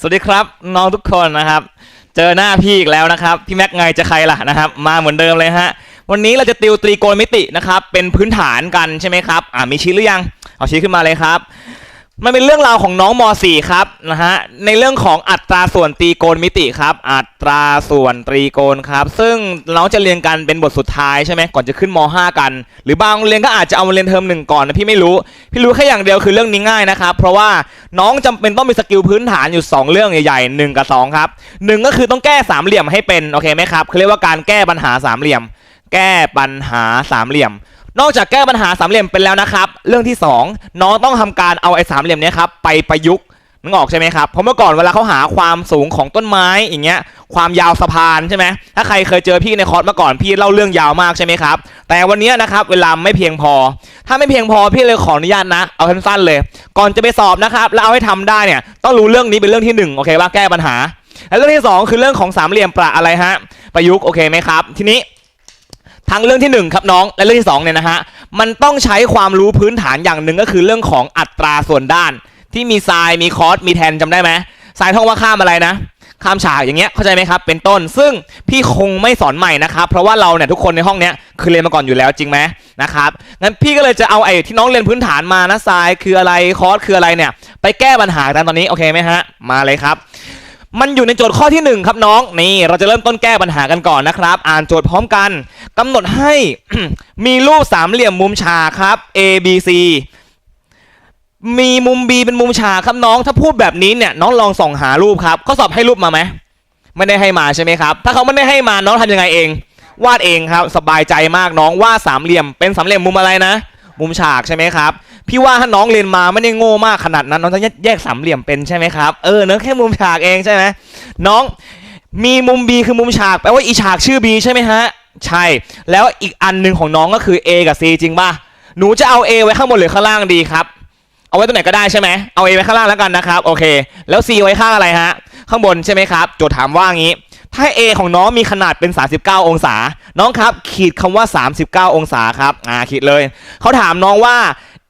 สวัสดีครับน้องทุกคนนะครับ เจอหน้าพี่อีกแล้วนะครับ พี่แม็กไงจะใครล่ะนะครับ มาเหมือนเดิมเลยฮะวันนี้เราจะติวตรีโกณมิตินะครับ เป็นพื้นฐานกันใช่ไหมครับอ่ามีชี้หรือยัง เอาชี้ขึ้นมาเลยครับ มันเป็นเรื่องราวของน้องม .4 ครับนะฮะในเรื่องของอัตราส่วนตรีโกณมิติครับ อัตราส่วนตรีโกณครับ ซึ่งเราจะเรียนกันเป็นบทสุดท้ายใช่ไหมก่อนจะขึ้นม .5 กัน หรือบางโรงเรียนก็อาจจะเอามาเรียนเทอมหนึ่งก่อนนะพี่ไม่รู้ พี่รู้แค่อย่างเดียวคือเรื่องนี้ง่ายนะครับ เพราะว่าน้องจำเป็นต้องมีสกิลพื้นฐานอยู่ 2 เรื่องใหญ่ๆหนึ่งกับสองครับหนึ่งก็คือต้องแก้สามเหลี่ยมให้เป็นโอเคไหมครับเขาเรียกว่าการแก้ปัญหาสามเหลี่ยม แก้ปัญหาสามเหลี่ยม นอกจากแก้ปัญหาสามเหลี่ยมเป็นแล้วนะครับ เรื่องที่ 2 น้องต้องทำการเอาไอ้สามเหลี่ยมเนี้ยครับไปประยุกต์นึกออกใช่ไหมครับเพราะเมื่อก่อนเวลาเขาหาความสูงของต้นไม้อย่างเงี้ยความยาวสะพานใช่ไหมถ้าใครเคยเจอพี่ในคอร์สมาก่อนพี่เล่าเรื่องยาวมากใช่ไหมครับ แต่วันนี้นะครับเวลาไม่เพียงพอ ถ้าไม่เพียงพอพี่เลยขออนุญาตนะ เอาสั้นๆเลย ก่อนจะไปสอบนะครับแล้วเอาให้ทำได้เนี่ยต้องรู้เรื่องนี้เป็นเรื่องที่หนึ่งโอเคว่าแก้ปัญหา แล้วเรื่องที่สองคือเรื่องของสามเหลี่ยมประอะไรฮะประยุกต์โอเคไหมครับ ทีนี้ ทั้งเรื่องที่หนึ่งครับน้องและเรื่องที่สองเนี่ยนะฮะมันต้องใช้ความรู้พื้นฐานอย่างหนึ่งก็คือเรื่องของอัตราส่วนด้าน ที่มีไซน์มีคอสมีแทนจำได้ไหมไซน์ท่องว่าข้ามอะไรนะ ข้ามฉากอย่างเงี้ยเข้าใจไหมครับ เป็นต้น ซึ่งพี่คงไม่สอนใหม่นะครับ เพราะว่าเราเนี่ยทุกคนในห้องเนี้ยคือเรียนมาก่อนอยู่แล้วจริงไหมนะครับงั้นพี่ก็เลยจะเอาไอ้ที่น้องเรียนพื้นฐานมานะไซน์คืออะไรคอสคืออะไรเนี่ย ไปแก้ปัญหากันตอนนี้โอเคไหมฮะมาเลยครับ มันอยู่ในโจทย์ข้อที่หนึ่งครับน้องนี่เราจะเริ่มต้นแก้ปัญหากันก่อนนะครับ อ่านโจทย์พร้อมกันกำหนดให้ มีรูปสามเหลี่ยมมุมฉากครับ A B C มีมุม B เป็นมุมฉากครับน้องถ้าพูดแบบนี้เนี่ยน้องลองส่องหารูปครับข้อสอบให้รูปมาไหมไม่ได้ให้มาใช่ไหมครับ ถ้าเขาไม่ได้ให้มาน้องทำยังไงเอง วาดเองครับ สบายใจมากน้องวาดสามเหลี่ยมเป็นสามเหลี่ยมมุมอะไรนะ มุมฉากใช่ไหมครับ พี่ว่าถ้าน้องเรียนมาไม่ได้โง่มากขนาดนั้น น้องจะแยกสามเหลี่ยมเป็นใช่ไหมครับ เออเนอแค่มุมฉากเองใช่ไหมน้องมีมุม B คือมุมฉากแปลว่าอีฉากชื่อ B ใช่ไหมฮะ ใช่ แล้วอีกอันหนึ่งของน้องก็คือ A กับ C จริงป่ะ หนูจะเอา A ไว้ข้างบนหรือข้างล่างดีครับ เอาไว้ตรงไหนก็ได้ใช่ไหมเอา A ไว้ข้างล่างแล้วกันนะครับ โอเค แล้ว C ไว้ข้างอะไรฮะ ข้างบนใช่ไหมครับ โจทย์ถามว่างี้ ถ้า A ของน้องมีขนาดเป็น 39 องศา น้องครับ ขีดคำว่า 39 องศาครับ อ่า ขีดเลย เขาถามน้องว่า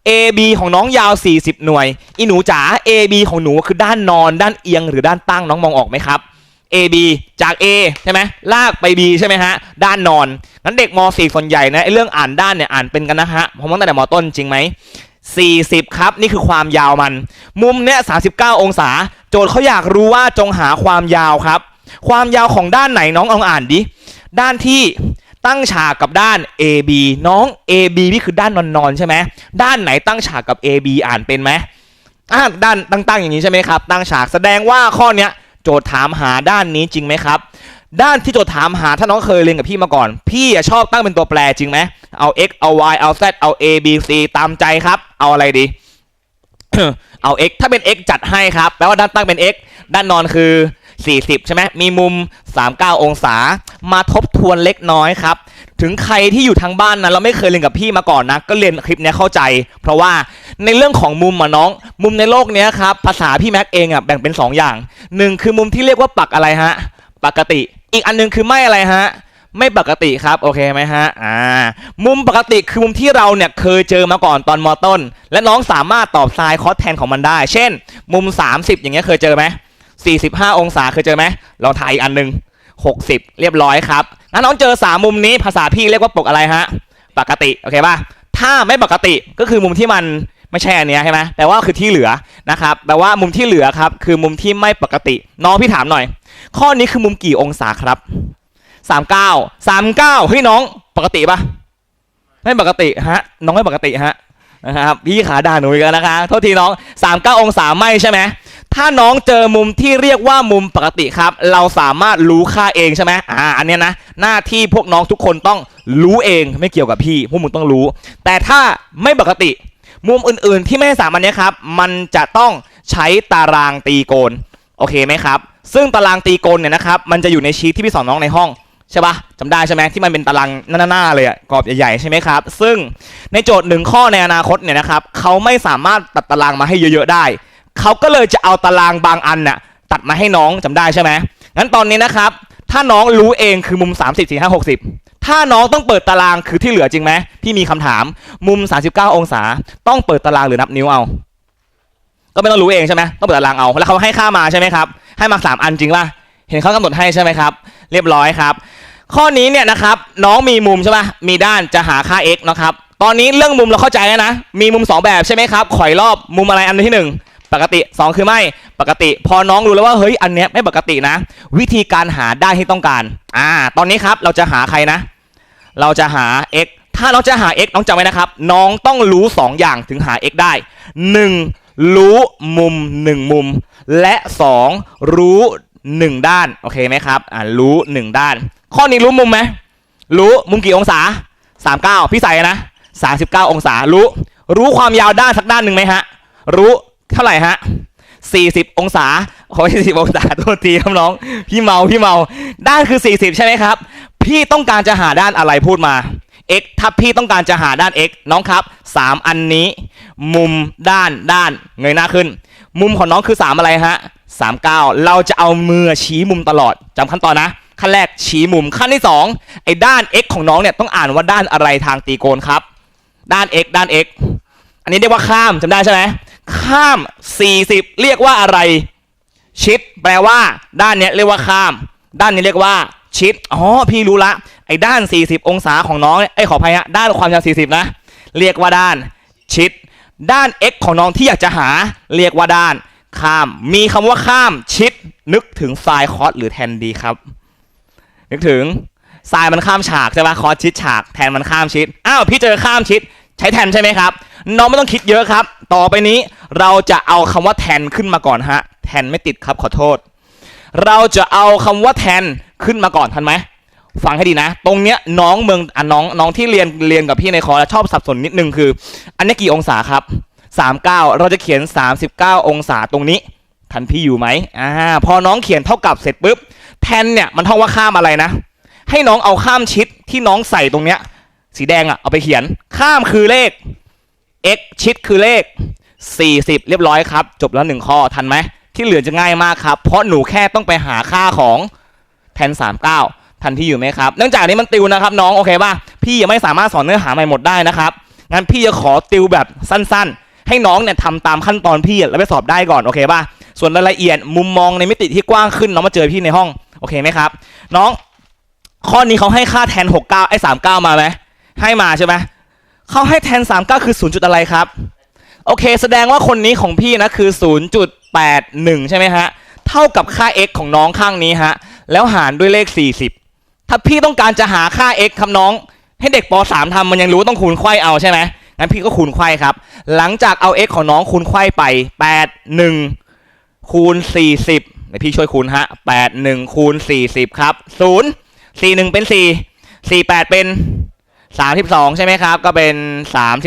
AB ของน้องยาว 40 หน่วย อีหนูจ๋า AB ของหนูคือด้านนอน ด้านเอียง หรือด้านตั้ง น้องมองออกไหมครับ AB จาก A ใช่ไหมลากไป B ใช่ไหมฮะ ด้านนอน งั้นเด็กม .4 ส่วนใหญ่นะไอ้เรื่องอ่านด้านเนี่ยอ่านเป็นกันนะฮะผมตั้งแต่มต้นจริงไหม40 ครับ นี่คือความยาวมัน มุมเนี้ย39 องศา โจทย์เขาอยากรู้ว่าจงหาความยาวครับ ความยาวของด้านไหนน้องลองอ่านดิ ด้านที่ตั้งฉากกับด้าน AB น้อง AB นี่คือด้านนอนๆใช่ไหมด้านไหนตั้งฉากกับ AB อ่านเป็นไหมอ่าด้านตั้งๆอย่างนี้ใช่ไหมครับ ตั้งฉากแสดงว่าข้อเนี้ยโจทย์ถามหาด้านนี้จริงไหมครับ ด้านที่โจทย์ถามหาถ้าน้องเคยเรียนกับพี่มาก่อน พี่ชอบตั้งเป็นตัวแปรจริงไหมเอา x เอา y เอา z เอา a b c ตามใจครับ เอาอะไรดี เอา x ถ้าเป็น x จัดให้ครับแปลว่าด้านตั้งเป็น x ด้านนอนคือ 40 ใช่ไหมมีมุม 39 องศา มาทบทวนเล็กน้อยครับ ถึงใครที่อยู่ทางบ้านนะเราไม่เคยเรียนกับพี่มาก่อนนะ ก็เรียนคลิปนี้เข้าใจ เพราะว่าในเรื่องของมุมอะน้อง มุมในโลกนี้ครับ ภาษาพี่แม็กเองอะแบ่งเป็น 2 อย่างหนึ่งคือมุมที่เรียกว่าปักอะไรฮะ ปกติ อีกอันหนึงคือไม่อะไรฮะไม่ปกติครับ โอเคไหมฮะอ่ามุมปกติคือมุมที่เราเนี่ยเคยเจอมาก่อนตอนมต้น และน้องสามารถตอบทรายคอสแทนของมันได้ เช่น มุม 30 อย่างเงี้ยเคยเจอไหม 45 องศาเคยเจอไหมลองถ่ายอีกอันหนึ่ง60 เรียบร้อยครับงั้นน้องเจอ 3 มุมนี้ภาษาพี่เรียกว่าปกอะไรฮะ ปกติ โอเคป่ะ ถ้าไม่ปกติก็คือมุมที่มันไม่ใช่อันเนี้ยใช่ไหมแปลว่าคือที่เหลือนะครับ แปลว่ามุมที่เหลือครับ คือมุมที่ไม่ปกติ น้องพี่ถามหน่อย ข้อนี้คือมุมกี่องศาครับสามเก้าสามเก้าเฮ้ยน้องปกติปะไม่ปกติฮะ น้องไม่ปกติฮะนะครับพี่ขาด่าหนูอีกแล้วนะคะ โทษทีน้องสามเก้าองศาไม่ใช่ไหม ถ้าน้องเจอมุมที่เรียกว่ามุมปกติครับ เราสามารถรู้ค่าเองใช่ไหมอ่าอันเนี้ยนะ หน้าที่พวกน้องทุกคนต้องรู้เองไม่เกี่ยวกับพี่พวกมึงต้องรู้ แต่ถ้าไม่ปกติ มุมอื่นๆ ที่ไม่ใช่สามอันเนี้ยครับ มันจะต้องใช้ตารางตีโกณโอเคไหมครับ ซึ่งตารางตีโกณเนี่ยนะครับมันจะอยู่ในชีทที่พี่สอนน้องในห้องใช่ปะจำได้ใช่ไหมที่มันเป็นตารางหน้าๆเลยอะกรอบใหญ่ๆใช่ไหมครับ ซึ่งในโจทย์หนึ่งข้อในอนาคตเนี่ยนะครับเขาไม่สามารถตัดตารางมาให้เยอะๆได้ เขาก็เลยจะเอาตารางบางอันน่ะตัดมาให้น้องจำได้ใช่ไหมงั้นตอนนี้นะครับ ถ้าน้องรู้เองคือมุม 30 4 5 60 ถ้าน้องต้องเปิดตารางคือที่เหลือจริงไหมพี่มีคำถามมุม 39 องศา ต้องเปิดตารางหรือนับนิ้วเอา ก็ไม่ต้องรู้เองใช่ไหมต้องเปิดตารางเอาแล้วเขาให้ค่ามาใช่ไหมครับให้มาสามอันจริงป่ะเห็นเขากำหนดให้ใช่ไหมครับ เรียบร้อยครับ ข้อนี้เนี่ยนะครับน้องมีมุมใช่ป่ะมีด้านจะหาค่า x นะครับตอนนี้เรื่องมุมเราเข้าใจแล้วนะ มีมุมสองแบบใช่ไหมครับข่อยรอบมุมอะไรอันที่หนึ่ง ปกติสองคือไม่ปกติ พอน้องรู้แล้วว่าเฮ้ยอันเนี้ยไม่ปกตินะ วิธีการหาได้ที่ต้องการอ่าตอนนี้ครับเราจะหาใครนะ เราจะหา x ถ้าน้องจะหา x น้องจำไว้นะครับ น้องต้องรู้ 2 อย่างถึงหา x ได้ 1. รู้มุม 1 มุม และ 2. รู้ 1 ด้าน โอเคไหมครับอ่ารู้ 1 ด้าน ข้อนี้รู้มุมไหมรู้มุมกี่องศา 39 พี่ใส่นะ 39 องศารู้ รู้ความยาวด้านสักด้านหนึ่งไหมฮะ รู้ เท่าไหร่ฮะ40องศาโอ้ย40องศาโทษทีครับน้อง พี่เมาพี่เมา ด้านคือ40ใช่ไหมครับ พี่ต้องการจะหาด้านอะไรพูดมา x ถ้าพี่ต้องการจะหาด้าน x น้องครับ 3 อันนี้ มุมด้านด้านเงยหน้าขึ้น มุมของน้องคือ 3 อะไรฮะ39 เราจะเอามือชี้มุมตลอดจำขั้นตอนนะ ขั้นแรกชี้มุมขั้นที่ 2 ไอ้ด้าน x ของน้องเนี่ยต้องอ่านว่าด้านอะไรทางตรีโกณครับ ด้าน x ด้าน x อันนี้เรียกว่าข้ามจำได้ใช่ไหม ข้าม 40 เรียกว่าอะไร ชิด แปลว่า ด้านเนี้ยเรียกว่าข้าม ด้านนี้เรียกว่า ชิดอ๋อพี่รู้ละไอ้ด้าน 40 องศาของน้องเนี่ยไอ้ขออภัยฮะด้านความยาว40 นะ เรียกว่าด้าน ชิด ด้าน x ของน้องที่อยากจะหา เรียกว่าด้าน ข้าม มีคำว่าข้ามชิด นึกถึงไซน์คอสหรือแทนดีครับ นึกถึงไซน์มันข้ามฉากใช่ปะคอสชิดฉากแทนมันข้ามชิด อ้าวพี่เจอข้ามชิด ใช้แทนใช่ไหมครับ น้องไม่ต้องคิดเยอะครับ ต่อไปนี้เราจะเอาคำว่าแทนขึ้นมาก่อนฮะ แทนไม่ติดครับขอโทษ เราจะเอาคำว่าแทนขึ้นมาก่อนทันไหมฟังให้ดีนะ ตรงเนี้ยน้องเมืองอะน้องน้องที่เรียนเรียนกับพี่ในคอร์ชอบสับสนนิดนึงคือ อันนี้กี่องศาครับ 39 เราจะเขียน 39 องศาตรงนี้ทันพี่อยู่ไหมอ่าพอน้องเขียนเท่ากับเสร็จปุ๊บแทนเนี่ยมันท่องว่าข้ามอะไรนะ ให้น้องเอาข้ามชิดที่น้องใส่ตรงเนี้ย สีแดงอะเอาไปเขียนข้ามคือเลข x ชิดคือเลข 40 เรียบร้อยครับ จบแล้วหนึ่งข้อทันไหม ที่เหลือจะง่ายมากครับ เพราะหนูแค่ต้องไปหาค่าของแทน 39 ทันพี่อยู่ไหมครับ เนื่องจากนี้มันติวนะครับน้องโอเคป่ะพี่ยังไม่สามารถสอนเนื้อหาใหม่หมดได้นะครับงั้นพี่จะขอติวแบบสั้น ๆ ให้น้องเนี่ยทำตามขั้นตอนพี่แล้วไปสอบได้ก่อนโอเคป่ะส่วนรายละเอียดมุมมองในมิติที่กว้างขึ้นน้องมาเจอพี่ในห้องโอเคไหมครับ น้องข้อนี้เขาให้ค่าแทน 69ไอ้39 มาไหม ให้มาใช่ไหมเขาให้แทน 39 คือ 0 จุดอะไรครับ โอเค แสดงว่าคนนี้ของพี่นะคือ 0.81 ใช่ไหมฮะ เท่ากับค่า x ของน้องข้างนี้ฮะ แล้วหารด้วยเลข 40 ถ้าพี่ต้องการจะหาค่า x ครับน้อง ให้เด็กป .3 ทำมันยังรู้ต้องคูณไขว้เอาใช่ไหมงั้นพี่ก็คูณไขว้ครับ หลังจากเอา x ของน้องคูณไขว้ไป 81 คูณ 40เดี๋ยวพี่ช่วยคูณฮะ81คูณ40ครับ0 41เป็น4 48เป็น 32 ใช่ไหมครับ ก็เป็น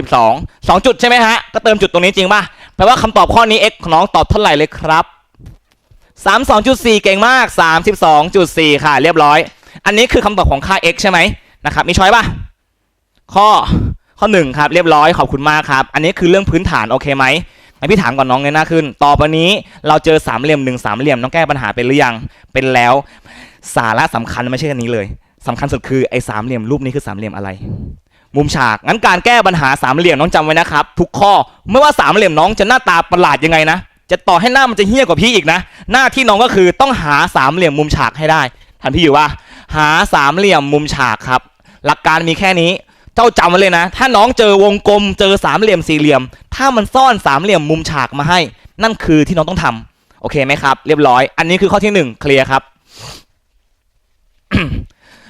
32 2 จุดใช่ไหมฮะ ก็เติมจุดตรงนี้จริงป่ะ แปลว่าคำตอบข้อนี้ x ของน้องตอบเท่าไหร่เลยครับ 32.4 เก่งมาก 32.4 ค่ะ เรียบร้อย อันนี้คือคำตอบของค่า x ใช่ไหมนะครับ มีช้อยป่ะ ข้อ ข้อ 1 ครับ เรียบร้อย ขอบคุณมากครับ อันนี้คือเรื่องพื้นฐานโอเคไหมให้พี่ถามก่อนน้องเงยหน้าขึ้น ต่อไปนี้เราเจอสามเหลี่ยมหนึ่งสามเหลี่ยมน้องแก้ปัญหาเป็นหรือยัง เป็นแล้ว สาระสำคัญไม่ใช่อันนี้เลย สำคัญสุดคือไอ้สามเหลี่ยมรูปนี้คือสามเหลี่ยมอะไร มุมฉากงั้นการแก้ปัญหาสามเหลี่ยมน้องจำไว้นะครับ ทุกข้อไม่ว่าสามเหลี่ยมน้องจะหน้าตาประหลาดยังไงนะจะต่อให้หน้ามันจะเฮี้ยกว่าพี่อีกนะ หน้าที่น้องก็คือต้องหาสามเหลี่ยมมุมฉากให้ได้ทันพี่อยู่ว่า หาสามเหลี่ยมมุมฉากครับ หลักการมีแค่นี้ เจ้าจำไว้เลยนะ ถ้าน้องเจอวงกลมเจอสามเหลี่ยมสี่เหลี่ยม ถ้ามันซ่อนสามเหลี่ยมมุมฉากมาให้ นั่นคือที่น้องต้องทำโอเคไหมครับ เรียบร้อย อันนี้คือข้อที่หนึ่งเคลียร์ครับ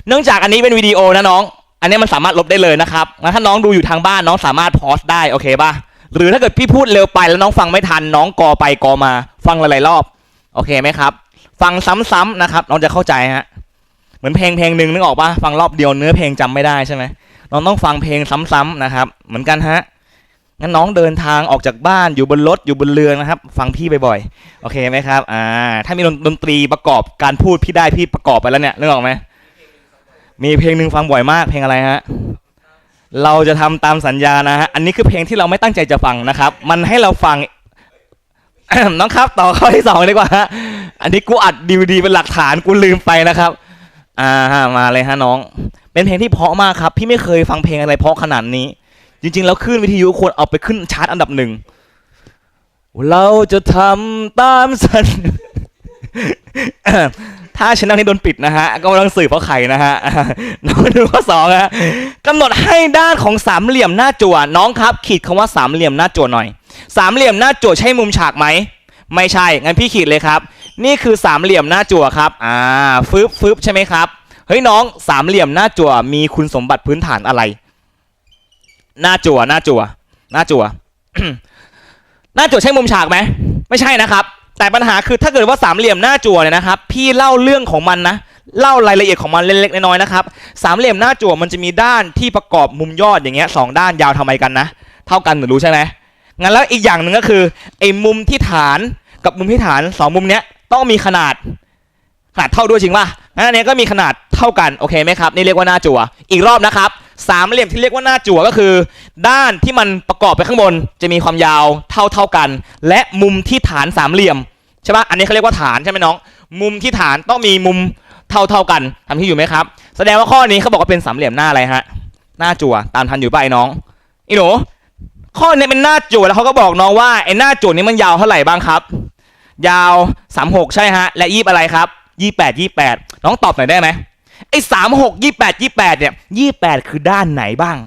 เนื่องจากอันนี้เป็นวิดีโอนะน้อง อันนี้มันสามารถลบได้เลยนะครับงั้นถ้าน้องดูอยู่ทางบ้านน้องสามารถพอสได้โอเคป่ะหรือถ้าเกิดพี่พูดเร็วไปแล้วน้องฟังไม่ทัน น้องกอไปกอมา ฟังหลายๆรอบโอเคไหมครับ ฟังซ้ำๆนะครับ น้องจะเข้าใจฮะเหมือนเพลงเพลงหนึ่งนึกออกป่ะฟังรอบเดียวเนื้อเพลงจำไม่ได้ใช่ไหมน้องต้องฟังเพลงซ้ำๆนะครับ เหมือนกันฮะงั้นน้องเดินทางออกจากบ้านอยู่บนรถอยู่บนเรือนะครับ ฟังพี่บ่อยๆโอเคไหมครับอ่าถ้ามีดนตรีประกอบการพูดพี่ได้พี่ประกอบไปแล้วเนี่ยนึกออกไหม มีเพลงหนึ่งฟังบ่อยมากเพลงอะไรฮะเราจะทำตามสัญญานะฮะอันนี้คือเพลงที่เราไม่ตั้งใจจะฟังนะครับ มันให้เราฟังน้องครับต่อข้อที่สองดีกว่าฮะอันนี้กูอัดดีวดีเป็นหลักฐานกูลืมไปนะครับอ่าฮะมาเลยฮะน้อง เป็นเพลงที่เพาะมากครับพี่ไม่เคยฟังเพลงอะไรเพาะขนาดนี้ จริง ๆ แล้วขึ้นวิทยุควรเอาไปขึ้นชาร์ตอันดับหนึ่งเราจะทำตามสัญ ถ้าชแนลนี้โดนปิดนะฮะ ก็ไม่ต้องสืบเพราะใครนะฮะน้องดูข้อสองฮะกำหนดให้ด้านของสามเหลี่ยมหน้าจั่วน้องครับขีดคำว่าสามเหลี่ยมหน้าจั่วหน่อย สามเหลี่ยมหน้าจั่วใช่มุมฉากไหม ไม่ใช่ งั้นพี่ขีดเลยครับ นี่คือสามเหลี่ยมหน้าจั่วครับ อ่าฟึบฟึบใช่ไหมครับ เฮ้ยน้องสามเหลี่ยมหน้าจั่วมีคุณสมบัติพื้นฐานอะไร หน้าจั่วหน้าจั่วหน้าจั่วหน้าจั่วใช่มุมฉากไหม ไม่ใช่นะครับ แต่ปัญหาคือถ้าเกิดว่าสามเหลี่ยมหน้าจั่วเนี่ยนะครับ พี่เล่าเรื่องของมันนะ เล่ารายละเอียดของมันเล็กๆน้อยๆนะครับ สามเหลี่ยมหน้าจั่วมันจะมีด้านที่ประกอบมุมยอดอย่างเงี้ยสองด้านยาวทำไมกันนะ เท่ากันหนูรู้ใช่ไหมงั้นแล้วอีกอย่างหนึ่งก็คือไอ้มุมที่ฐานกับมุมที่ฐานสองมุมเนี้ยต้องมีขนาดขนาดเท่าด้วยจริงป่ะงั้นอันนี้ก็มีขนาดเท่ากันโอเคไหมครับนี่เรียกว่าหน้าจั่ว อีกรอบนะครับสามเหลี่ยมที่เรียกว่าหน้าจั่วก็คือ ด้านที่มันประกอบไปข้างบน จะมีความยาวเท่าเท่ากัน และมุมที่ฐานสามเหลี่ยม ใช่ปะอันนี้เขาเรียกว่าฐานใช่ไหมน้อง มุมที่ฐานต้องมีมุมเท่าเท่ากันทำที่อยู่ไหมครับ แสดงว่าข้อนี้เขาบอกว่าเป็นสามเหลี่ยมหน้าอะไรฮะ หน้าจั่วตามทันอยู่ป่ะไอ้น้องอีหนูข้อนี้เป็นหน้าจั่วแล้วเขาก็บอกน้องว่าไอ้หน้าจั่วนี้มันยาวเท่าไหร่บ้างครับ ยาวสามหกใช่ฮะ และยี่อะไรครับยี่แปดยี่แปดน้องตอบหน่อยได้ไหมไอ้สามหกยี่แปดยี่แปดเนี่ยยี่แปดคือด้านไหนบ้าง